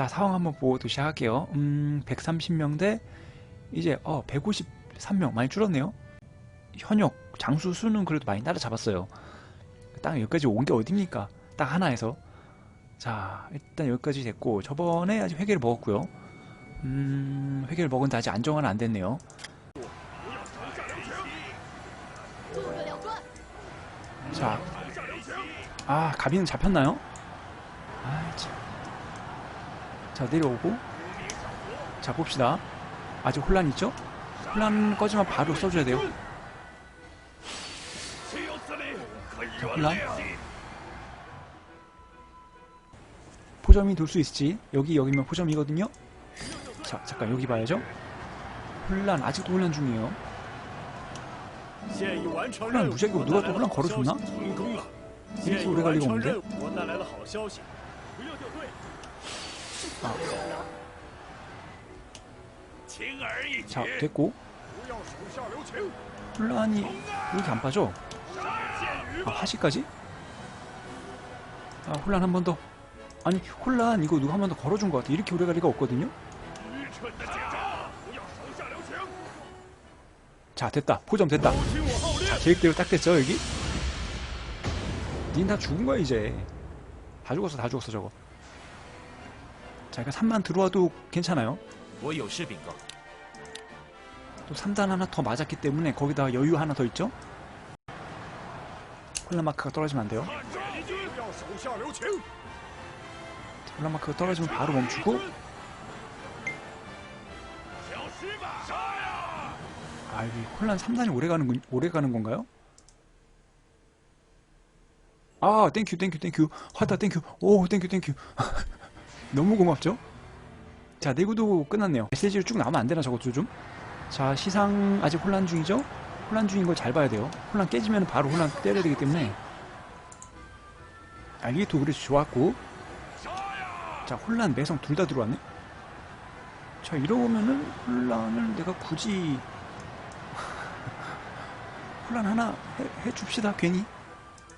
자 상황 한번 보고 또 시작할게요. 음 130명 대 이제 어 153명. 많이 줄었네요. 현역 장수 수는 그래도 많이 따라잡았어요. 딱 여기까지 온 게 어딥니까? 딱 하나에서. 자 일단 여기까지 됐고 저번에 아직 회계를 먹었고요. 음 회계를 먹은데 아직 안정화는 안 됐네요. 자아 가비는 잡혔나요? 자 내려오고. 자 봅시다. 아직 혼란 있죠? 혼란 꺼지면 바로 써줘야 돼요. 자 혼란. 포점이 돌 수 있지. 여기 여기면 포점이거든요. 자 잠깐 여기 봐야죠. 혼란 아직도 혼란 중이에요. 혼란 무작위고 누가 또 혼란 걸어줬나? 이렇게 오래 갈리고 없는데? 아. 자 됐고. 혼란이 왜 이렇게 안 빠져. 아 하시까지? 아 혼란 한 번 더. 아니 혼란 이거 누가 한 번 더 걸어준 것 같아. 이렇게 오래 갈 리가 없거든요? 자 됐다. 포점 됐다. 자 계획대로 딱 됐죠 여기? 닌 다 죽은 거야 이제. 다 죽었어 다 죽었어 저거. 자기가 3만 들어와도 괜찮아요. 또 3단 하나 더 맞았기 때문에 거기다 여유 하나 더 있죠? 콜라마크가 떨어지면 안 돼요. 콜라마크가 떨어지면 바로 멈추고 아, 이 혼란 3단이 오래 가는, 건, 오래 가는 건가요? 아, 땡큐, 땡큐, 땡큐. 화다 땡큐. 오, 땡큐, 땡큐. 너무 고맙죠? 자 내구도 끝났네요 메시지를 쭉 나오면 안 되나 저것도 좀? 자 시상 아직 혼란 중이죠? 혼란 중인 걸 잘 봐야 돼요 혼란 깨지면 바로 혼란 때려야 되기 때문에 알리토 그래서 좋았고 자 혼란 매성 둘 다 들어왔네 자 이러면은 혼란을 내가 굳이 혼란 하나 해, 해줍시다 괜히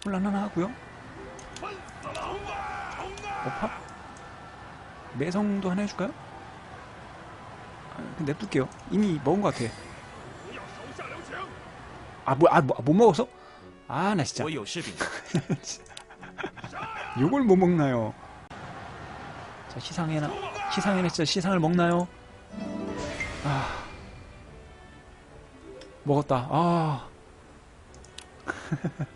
혼란 하나 하고요 어파? 매성도 하나 해줄까요? 아, 냅둘게요. 이미 먹은 것 같아. 아, 뭐, 아, 뭐, 못 먹었어? 아, 나 진짜. 요걸 못 먹나요? 자, 시상에나, 시상에나 진짜 시상을 먹나요? 아. 먹었다. 아.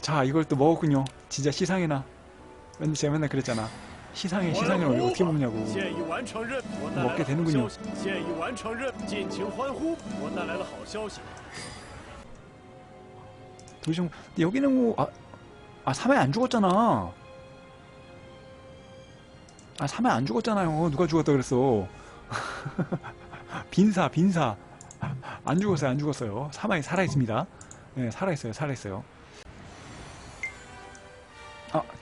자, 이걸 또 먹었군요. 진짜 시상에나. 맨날 제가 맨날 그랬잖아. 시상에 시상을 왜 어떻게 먹냐고. 먹게 되는군요. 도시형 뭐, 여기는 뭐 아, 아 사마이 안 죽었잖아. 아 사마이 안 죽었잖아요. 누가 죽었다 그랬어. 빈사 빈사 안 죽었어요 안 죽었어요 사마이 살아있습니다 네 살아있어요 살아있어요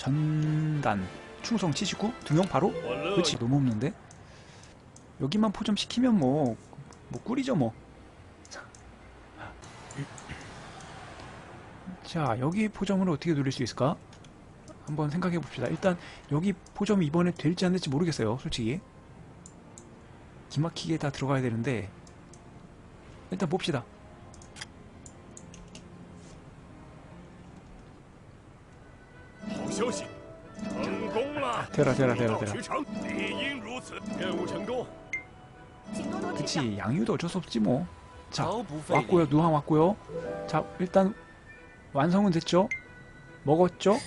아, 전단. 충성 79? 등용 바로? 그렇지, 너무 없는데? 여기만 포점 시키면 뭐, 뭐 꿀이죠, 뭐. 자, 여기 포점을 어떻게 돌릴 수 있을까? 한번 생각해 봅시다. 일단 여기 포점이 이번에 될지 안 될지 모르겠어요. 솔직히. 기막히게 다 들어가야 되는데 일단 봅시다. 功了！ 되라 되라 되라 水到 되라. 渠成，理应如此。任务成功，请多多指教。 그치 양유도 어쩔 수 없지 뭐. 자 毫不费力。 왔고요. 누항 왔고요. 자 일단 완성은 됐죠. 먹었죠.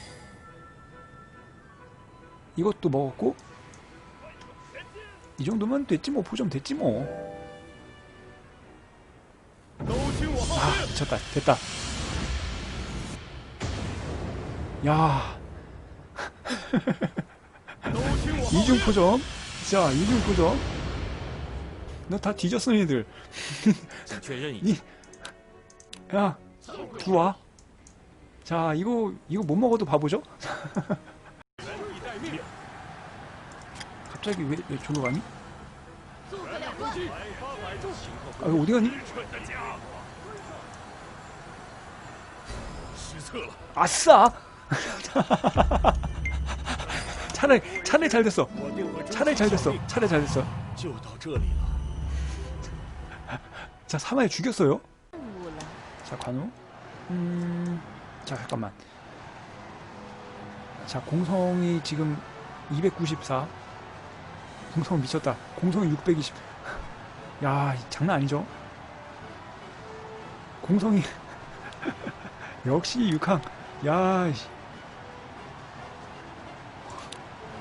이것도 먹었고 이 정도면 됐지 뭐 포점 됐지 뭐. 都听我号 아 令。 미쳤다 됐다 야 都听我号 이중 포점. 자, 이중 포점. 너 다 뒤졌어, 니들. 야, 들어와. 자, 이거, 이거 못 먹어도 바보죠? 갑자기 왜, 왜 졸로 가니? 아, 어디 가니? 아싸! 차라리 차례 잘 됐어. 차례 잘 됐어. 차례 잘 됐어. 자, 사마이 죽였어요. 자, 관우. 음, 자, 잠깐만. 자, 공성이 지금 294. 공성 미쳤다. 공성이 620. 야, 장난 아니죠? 공성이 역시 6항. 야,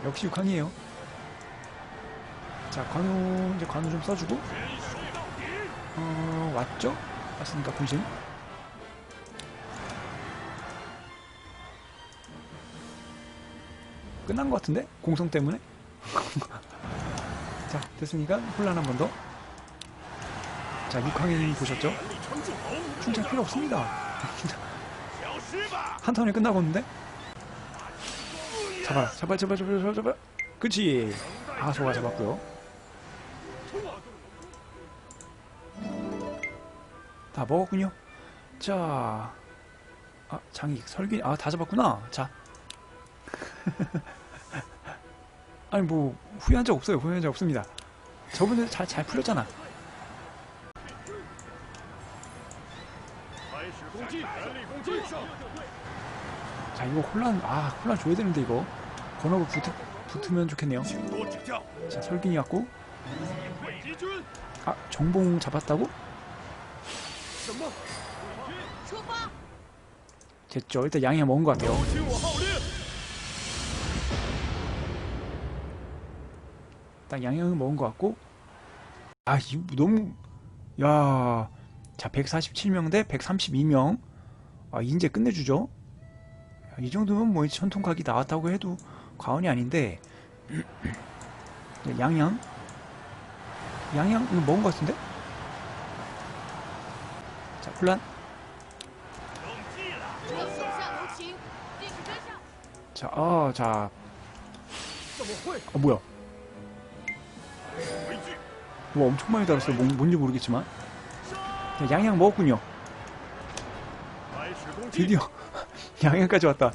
역시 6항이에요. 자, 관우, 이제 관우 좀 써주고. 어, 왔죠? 왔으니까, 분신. 끝난 것 같은데? 공성 때문에? 자, 됐으니까 혼란 한 번 더. 자, 6항이 보셨죠? 충전 필요 없습니다. 한 턴이 끝나고 있는데? 잡아라, 잡아, 잡아, 잡아, 잡아, 잡아. 그치. 아, 소가 잡았고요. 다 먹었군요. 자, 아, 장이 설기, 아, 다 잡았구나. 자. 아니, 뭐, 후회한 적 없어요. 후회한 적 없습니다. 저번에 잘, 잘 풀렸잖아. 자 이거 혼란 아 혼란 줘야 되는데 이거. 건어고 붙, 으면 좋겠네요. 자 설빙이 왔고. 아 정봉 잡았다고? 됐죠. 일단 양이 먹은 것 같아요. 딱 양양은 먹은 것 같고. 아 이거 너무 야자 147명 대 132명. 아 이제 끝내주죠. 이 정도면 뭐 전통 각이 나왔다고 해도 과언이 아닌데 양양 양양 이거 먹은 것 같은데? 자 혼란 자, 어, 자. 어, 뭐야. 뭐 엄청 많이 달았어요. 뭔, 뭔지 모르겠지만. 양양 먹었군요. 드디어 양양까지 왔다.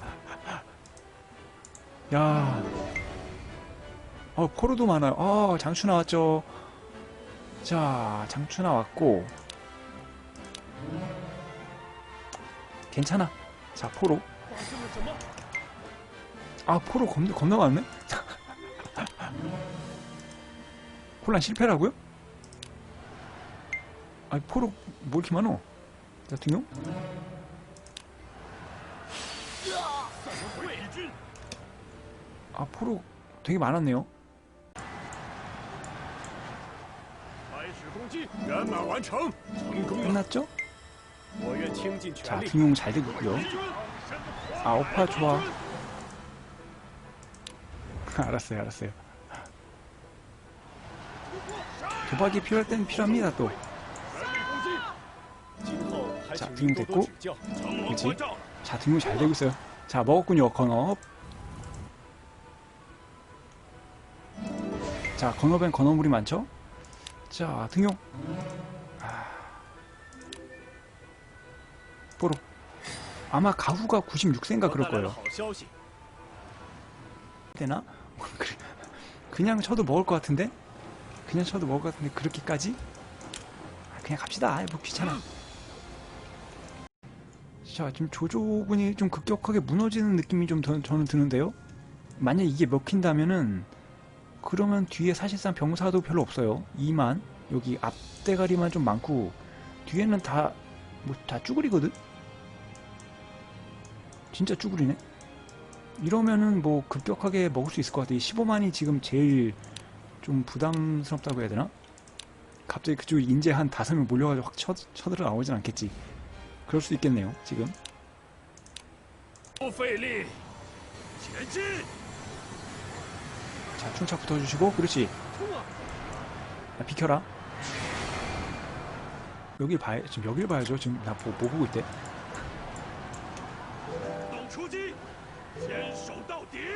야. 어, 코르도 많아요. 아, 장추 나왔죠. 자, 장추 나왔고. 괜찮아. 자, 포로. 아, 포로 겁나, 겁나 많네? 혼란 실패라고요? 아, 포로 뭐 이렇게 많어? 자, 등용? 아 포로 되게 많았네요 끝났죠? 자 김용 잘 되고요 아 오파 좋아 알았어요 알았어요 도박이 필요할 땐 필요합니다 또 자, 등용 됐고. 그지 자, 등용 잘 되고 있어요. 자, 먹었군요, 건업. 자, 건어벤 건어물이 많죠? 자, 등용. 아... 뽀로. 아마 가후가 96세인가 그럴 거예요. 되나? 그냥 쳐도 먹을 것 같은데? 그냥 쳐도 먹을 것 같은데 그렇게까지? 아, 그냥 갑시다. 뭐 귀찮아. 자, 지금 조조군이 좀 급격하게 무너지는 느낌이 좀 더, 저는 드는데요. 만약 이게 먹힌다면은 그러면 뒤에 사실상 병사도 별로 없어요. 2만 여기 앞대가리만 좀 많고 뒤에는 다 뭐다 뭐 쭈그리거든. 진짜 쭈그리네. 이러면은 뭐 급격하게 먹을 수 있을 것 같아. 이 15만이 지금 제일 좀 부담스럽다고 해야 되나? 갑자기 그쪽 인재 한 다섯 명 몰려가지고 확 쳐, 쳐들어 나오진 않겠지. 그럴 수 있겠네요, 지금. 오페리! 제지! 자, 충착 붙어주시고, 그렇지. 야, 비켜라. 여길 봐야, 지금 여길 봐야죠. 지금 나 보, 뭐 보고 있대.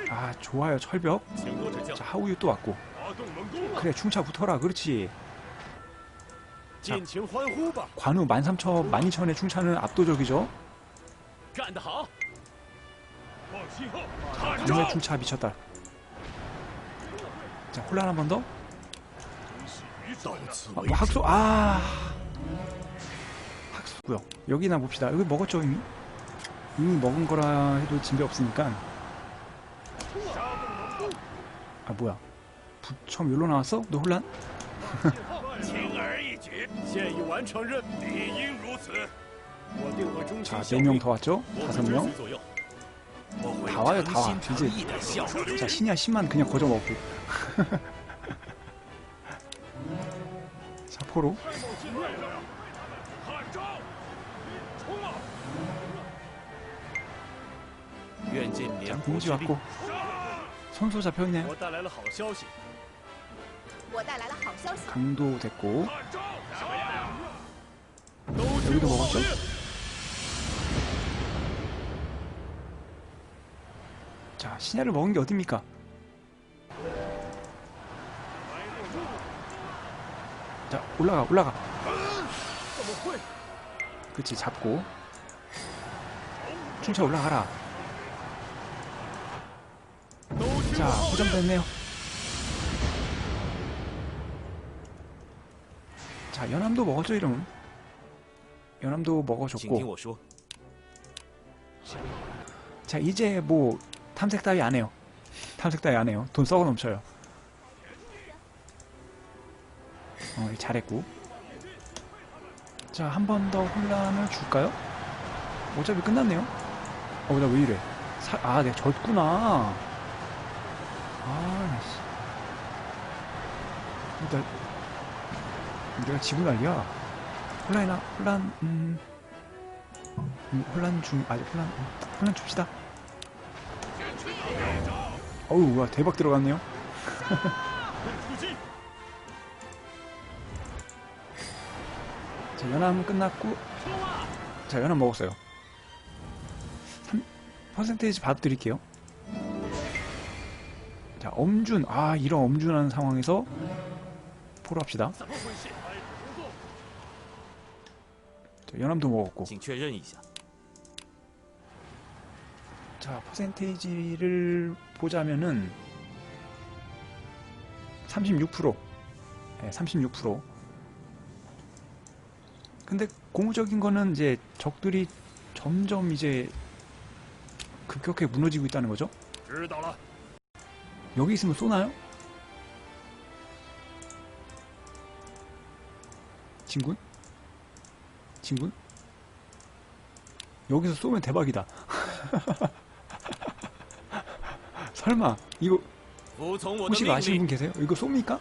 아, 좋아요. 철벽. 자, 하우유 또 왔고. 그래, 충차 붙어라. 그렇지. 자, 관우 13,000, 12,000의 충차는 압도적이죠. 관우의 충차 미쳤다. 자, 콜라 한 번 더. 아, 뭐 학수, 아. 학수고요 여기나 봅시다. 여기 먹었죠, 이미? 이미 먹은 거라 해도 진배 없으니까. 아, 뭐야. 부첨 열로 나왔어? 너 혼란? 자, 4명 더 왔죠? 5명. 다 와요 다 와. 이제 자 신이야 신만 그냥 거저 먹고. 자 포로. 자 공지 왔고 선수 잡혀있네. 강도 됐고 여기도 먹었죠 신야를 먹은 게 어딥니까? 자 올라가 올라가. 그치 잡고. 춤차 올라가라. 자 후점 됐네요. 자 연암도 먹어줘 이러면 연암도 먹어줬고. 자 이제 뭐 탐색 따위 안 해요. 탐색 따위 안 해요. 돈 썩어 넘쳐요. 어, 잘했고. 자, 한 번 더 혼란을 줄까요? 어차피 끝났네요. 어, 나 왜 이래? 사, 아, 내가 졌구나. 아, 씨. 나, 내가 지고 난리야. 혼란이나, 혼란, 음, 음, 혼란 중, 아직 혼란, 음, 혼란 줍시다. 어우 와 대박 들어갔네요. 자 연암 끝났고 자 연암 먹었어요. 퍼센테이지 밥 드릴게요. 자 엄준 아 이런 엄준한 상황에서 포로 합시다. 자 연암도 먹었고. 자, 퍼센테이지를 보자면은 36% 네, 36% 근데 고무적인 거는 이제 적들이 점점 이제 급격하게 무너지고 있다는 거죠 여기 있으면 쏘나요? 진군? 진군? 여기서 쏘면 대박이다 설마 이거 혹시 아시는 분 계세요? 이거 쏩니까?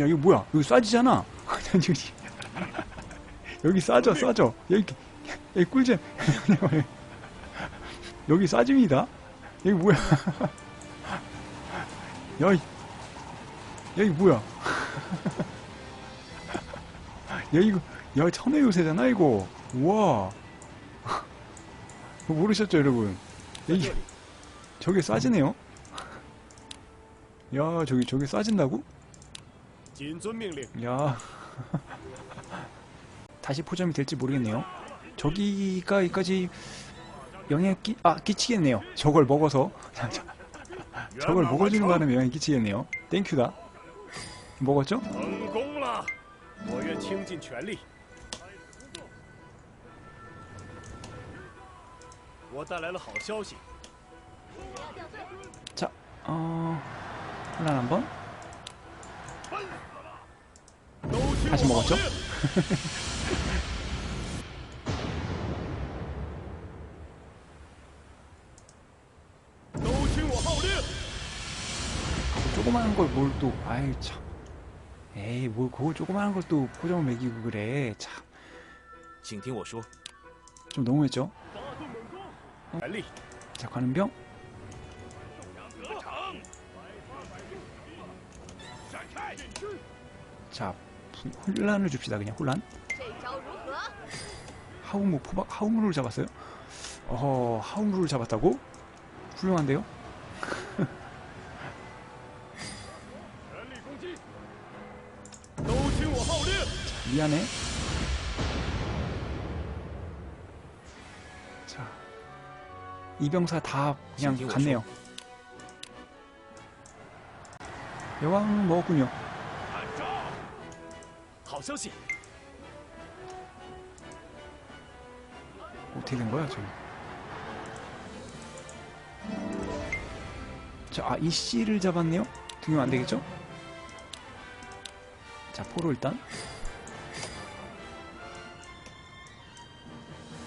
야 이거 뭐야? 이거 쏴지잖아. 여기 싸져 싸져 여기 여기 꿀잼 여기 싸짐이다. 여기 뭐야? 여기 여기 뭐야? 야 이거 야 천의 요새잖아 이거. 우와. 모르셨죠 여러분? 에이, 저게 싸지네요. 야, 저기 저게 싸진다고? 야, 다시 포점이 될지 모르겠네요. 저기가 여기까지 영향 끼, 아, 끼치겠네요. 저걸 먹어서. 저걸 먹어주는 거 하면 영향 끼치겠네요. 땡큐다. 먹었죠? 带来了好消息， 자, 어, 혼란 한 번. 都听 다시 我号 먹었죠? 令。都听我号令！ 조그마한 걸 뭘 또, 아이, 참. 에이, 뭘, 그거 조그마한 걸 또 포점을 매기고 그래. 참. 请听我说， 좀 너무했죠? 자, 관음병. 자, 혼란을 줍시다. 그냥 혼란. 하우무 포박 하우무를 잡았어요. 어허 하우무를 잡았다고? 훌륭한데요. 미안해. 이병사 다 그냥 갔네요. 여왕 먹었군요. 어떻게 된 거야, 지금? 자, 아, 이 씨를 잡았네요? 등용 안 되겠죠? 자, 포로 일단.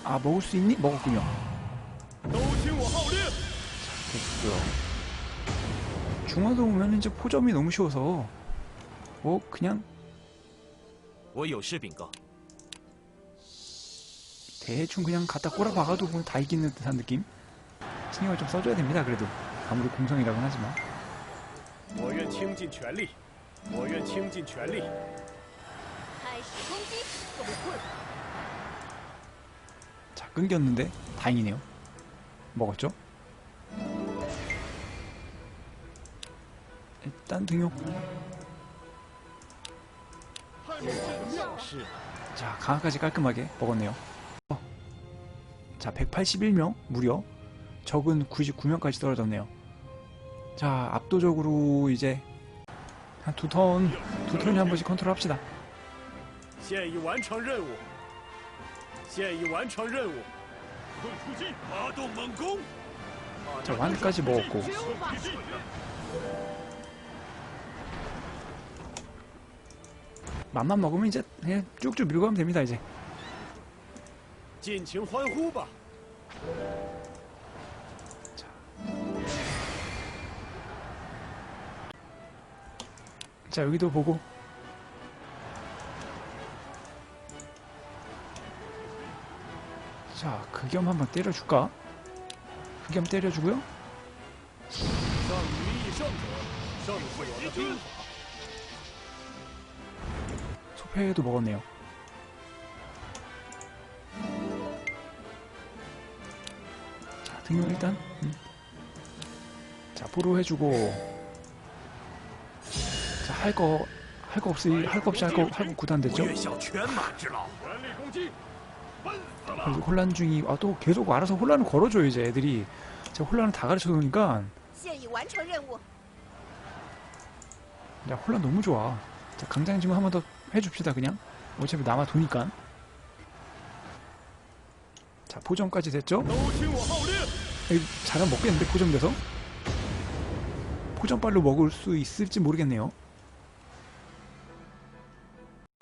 아, 먹을 수 있니? 먹었군요. 都听我号令！ 됐고요. 중화도 오면 이제 포점이 너무 쉬워서 뭐 그냥 我有事禀告。 대충 그냥 갖다 꼬라박아도 그냥 다 이기는 듯한 느낌? 신경을 좀 써줘야 됩니다, 그래도. 아무리 공성이라고는 하지만. 我愿倾尽全力，我愿倾尽全力。开始攻击！够混！ 자, 끊겼는데 다행이네요. 먹었죠? 일단 등용. 小事， 자, 강화까지 깔끔하게 먹었네요. 어. 자, 181명 무려 적은 99명까지 떨어졌네요. 자, 압도적으로 이제 한 두 턴, 두 턴에 한 번씩 컨트롤 합시다. 现已完成任务。现已完成任务。 자, 완까지 먹었고. 맛만 먹으면 이제 그냥 쭉쭉 밀고 가면 됩니다, 이제. 자. 자, 여기도 보고 자, 그겸 한번 때려줄까? 그겸 때려주고요. 소패도 먹었네요. 자, 등용 일단. 음. 자, 보로 해주고. 자, 할 거, 할 거 없이, 할 거 없이 할 거, 할 거 구단됐죠? 혼란 중이 아 또 계속 알아서 혼란을 걸어줘 이제 애들이. 제가 혼란을 다 가르쳐 놓으니까. 야 혼란 너무 좋아. 자 강장님 지금 한 번 더 해줍시다 그냥. 어차피 남아 도니까. 자 포정까지 됐죠? 잘하면 먹겠는데 포정돼서? 포전빨로 먹을 수 있을지 모르겠네요.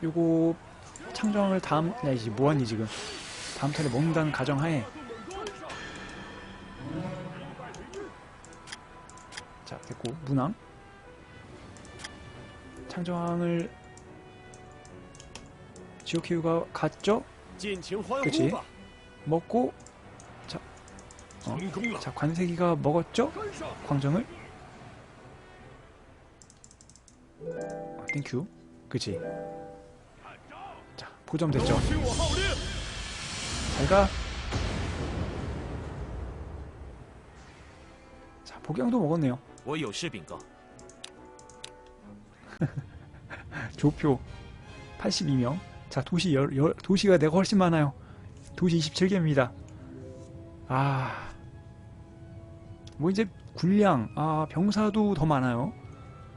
요거 창정을 다음 야이 뭐하니 지금? 다음 턴에 먹는다는 가정하에. 자 됐고 무낭 창정을 지옥 키우가 갔죠? 그치? 먹고 자, 어, 자 관세기가 먹었죠? 광정을? 아, 땡큐. 그치? 포점됐죠. 잘가. 자, 복양도 먹었네요. 조표 82명. 자, 도시 열, 열, 도시가 내가 훨씬 많아요. 도시 27개입니다. 아. 뭐 이제 군량, 아, 병사도 더 많아요.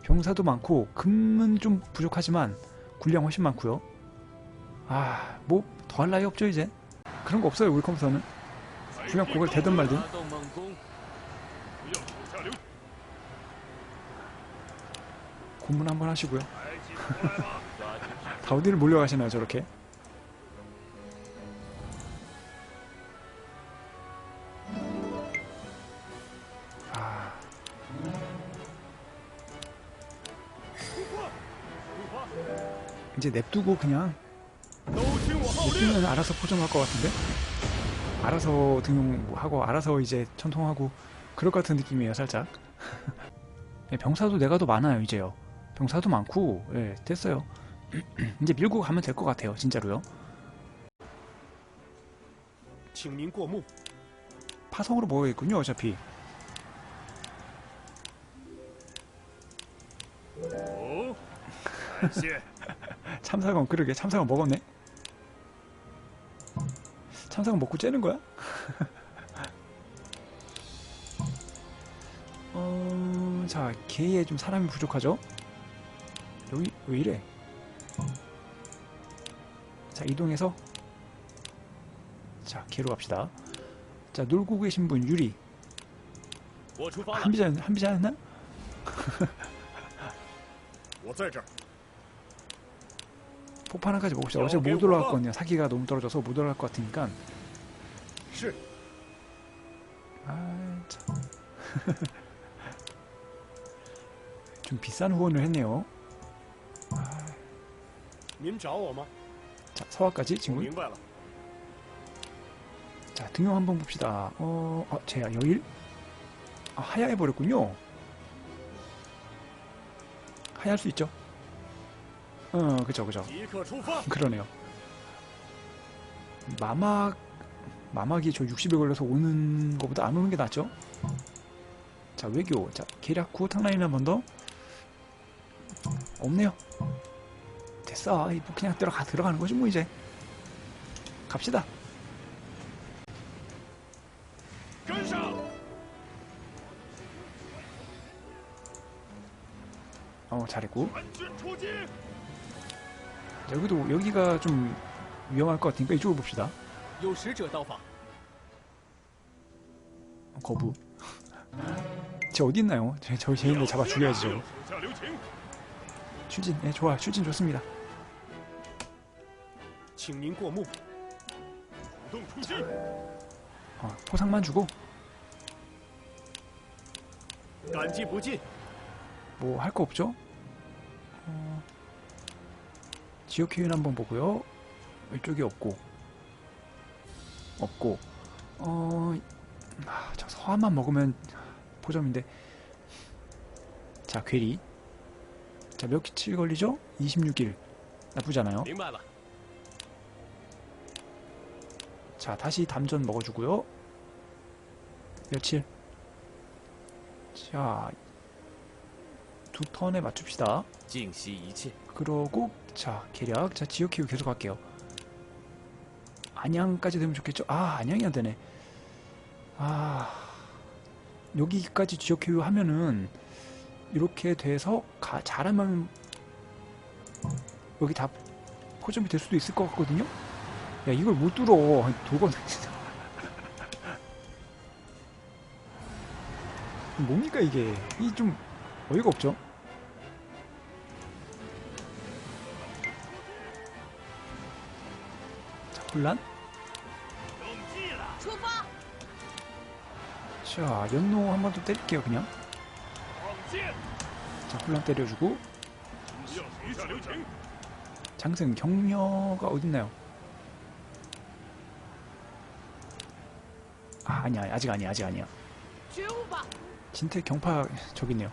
병사도 많고 금은 좀 부족하지만 군량 훨씬 많고요. 아, 뭐 더할 나위 없죠 이제. 그런 거 없어요 우리 컴퓨터는. 그냥 그걸 대든 말든. 공문 한번 하시고요. 다 어디를 몰려가시나요 저렇게? 아. 이제 냅두고 그냥 느낌은 알아서 포장할 것 같은데? 알아서 등용하고 알아서 이제 천통하고 그럴 것 같은 느낌이에요 살짝. 예, 병사도 내가 더 많아요 이제요. 병사도 많고 예, 됐어요. 이제 밀고 가면 될 것 같아요 진짜로요. 파성으로 모여있군요 어차피. 어? 참사건 그러게. 참사건 먹었네. 천상 먹고 째는 거야? 어, 자, 개에 좀 사람이 부족하죠? 여기, 왜 이래? 자, 이동해서. 자, 개로 갑시다. 자, 놀고 계신 분, 유리. 한비자, 한비자 했나? 폭파 하나까지 먹읍시다. 어제 못 올라갔거든요. 사기가 너무 떨어져서 못 올라갈 것 같으니까. 슛! 아, 참. 좀 비싼 후원을 했네요. 아. 자, 서화까지 친구. 자, 등용 한번 봅시다. 어, 아, 어, 제야 여일. 아, 하야해 버렸군요. 하야할 수 있죠. 어, 그죠, 그죠. 그러네요. 마막 마막이 저 60에 걸려서 오는 것보다 안 오는 게 낫죠? 자 외교. 자 계략구 탕라인 한 번 더. 없네요. 됐어. 이뭐 그냥 들어가 들어가는 거지 뭐 이제. 갑시다. 어 잘했고. 여기도 여기가 좀 위험할 것 같으니까 이쪽으로 봅시다. 有使者到访， 어, 거부. 쟤 어디 있나요? 쟤, 저 쟤인데 잡아 죽여야지 저거. 手下留情， 추진, 네 좋아, 추진 좋습니다. 请您过目。主动出击！ 어, 포상만 주고 感激不尽。 뭐 할 거 없죠? 어, 지역 기회는 한번 보고요. 이쪽이 없고 없고 어... 아, 저 서한만 먹으면 포점인데. 자 괴리. 자 몇 킬 걸리죠? 26일 나쁘잖아요. 자 다시 담전 먹어주고요. 며칠 자 두 턴에 맞춥시다. 그러고 자 계략. 자 지역 키우 계속 할게요. 안양까지 되면 좋겠죠? 아 안양이 안 되네. 아 여기까지 지역 키우 하면은 이렇게 돼서 가, 잘하면 여기 다 포점이 될 수도 있을 것 같거든요? 야 이걸 못 뚫어. 도건 진짜 뭡니까 이게? 이 좀 어이가 없죠 혼란? 자, 연노 한 번 더 때릴게요, 그냥. 자, 혼란 때려주고. 장승, 격려가 어딨나요? 아, 아니야, 아직 아니야, 아직 아니야. 진태 경파, 저기 있네요.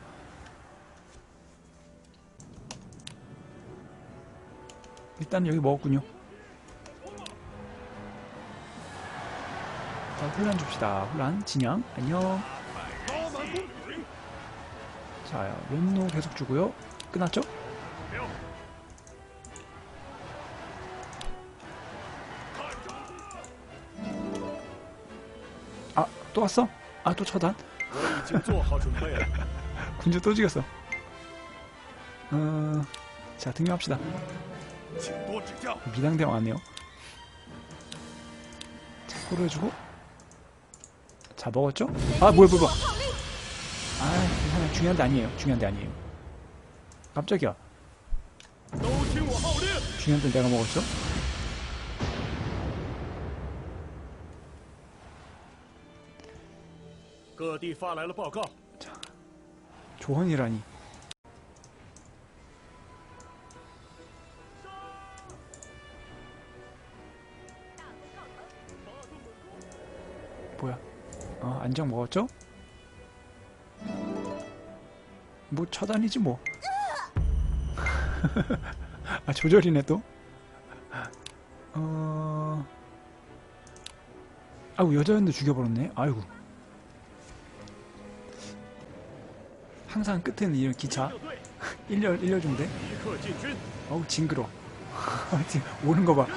일단 여기 먹었군요. 자, 훈련 줍시다. 훈련 진영 안녕. 자, 왼노 계속 주고요. 끝났죠? 아, 또 왔어? 아, 또 처단? 군주 또 죽였어. 어, 자, 등용합시다. 미당대왕 왔네요. 체코를 해주고 다 먹었죠? 아 뭐야 뭐야 뭐야. 아 중요한 데 아니에요. 중요한 데 아니에요. 깜짝이야. 중요한 데 내가 먹었어? 자, 조언이라니. 어, 안정 먹었죠? 뭐 차단이지 뭐. 아 조절이네 또. 어... 아우 여자였는데 죽여버렸네. 아이고. 항상 끝에는 이런 기차. 일려 일렬 중대... 아우 징그러. 오는 거 봐.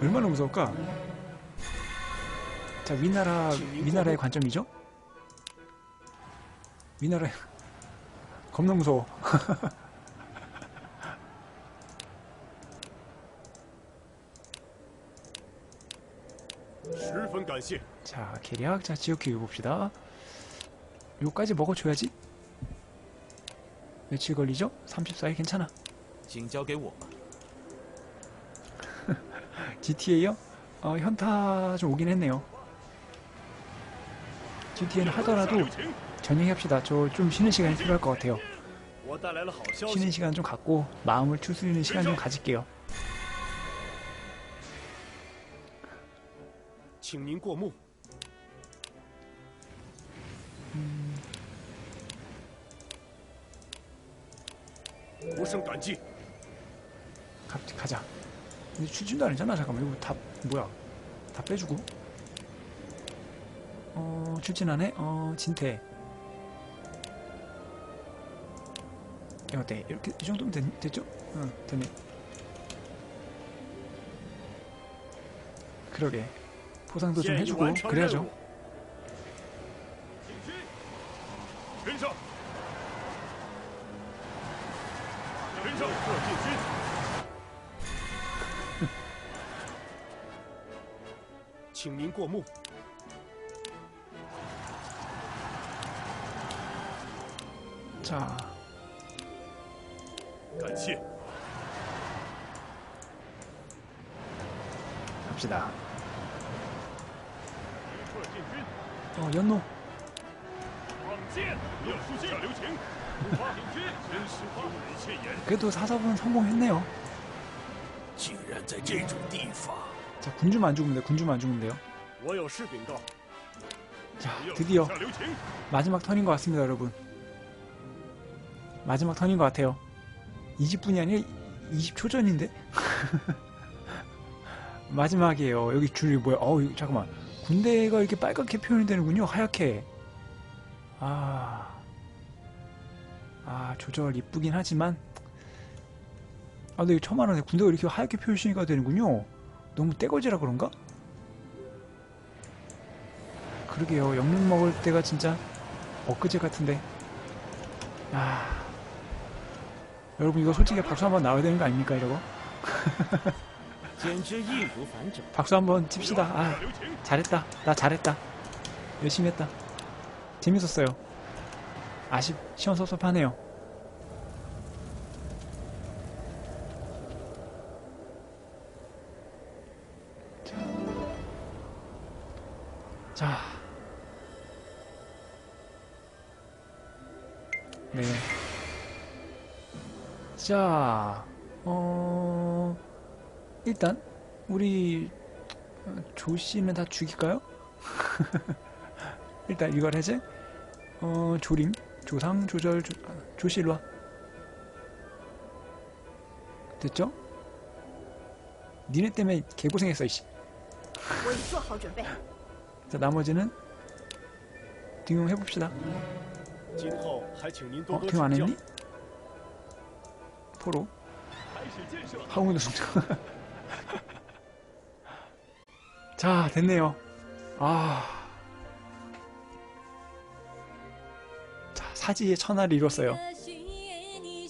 얼마나 무서울까? 자 위나라 위나라의 관점이죠. 위나라 겁나 무서워. 자 계략 자 지옥기 봅시다. 요까지 먹어줘야지. 며칠 걸리죠? 34일 괜찮아. GTA요? 어, 현타 좀 오긴 했네요. GTN 하더라도 전용히 합시다. 저 좀 쉬는 시간이 필요할 것 같아요. 쉬는 시간 좀 갖고 마음을 추스리는 시간 좀 가질게요. 음... 가자. 근데 출진도 아니잖아. 잠깐만 이거 다 뭐야? 다 빼주고. 어, 출진하네? 어, 진퇴. 어때? 이렇게, 이 정도면 됐, 됐죠? 어, 됐네. 그러게. 포상도 좀 해주고, 그래야죠. 칭민고무 성공했네요. 자, 군주만 안 죽으면 돼. 군주만 안 죽으면 돼요. 자, 드디어 마지막 턴인 것 같습니다, 여러분. 마지막 턴인 것 같아요. 20분이 아니라 20초 전인데? 마지막이에요. 여기 줄이 뭐야? 어우, 잠깐만. 군대가 이렇게 빨갛게 표현이 되는군요. 하얗게. 아. 아, 조절 이쁘긴 하지만 아 근데 이거 처음 알았네. 군대가 이렇게 하얗게 표시가 되는군요. 너무 떼거지라 그런가? 그러게요. 영림 먹을 때가 진짜 엊그제 같은데. 야. 여러분 이거 솔직히 박수 한번 나와야 되는 거 아닙니까 이러고? 박수 한번 칩시다. 아 잘했다. 나 잘했다. 열심히 했다. 재밌었어요. 아쉽 시원섭섭하네요. 자. 네. 자, 어, 일단, 우리 어, 조 씨는 다 죽일까요? 일단 이걸 해제. 어 조림, 조상, 조절, 조, 아, 조씨 일로 와. 됐죠? 니네 때문에 개고생했어 이씨. 자, 나머지는 등용 해봅시다. 어, 등용 안 했니? 포로. 하웅이도 숨차. 자, 됐네요. 아. 자, 사지의 천하를 이뤘어요.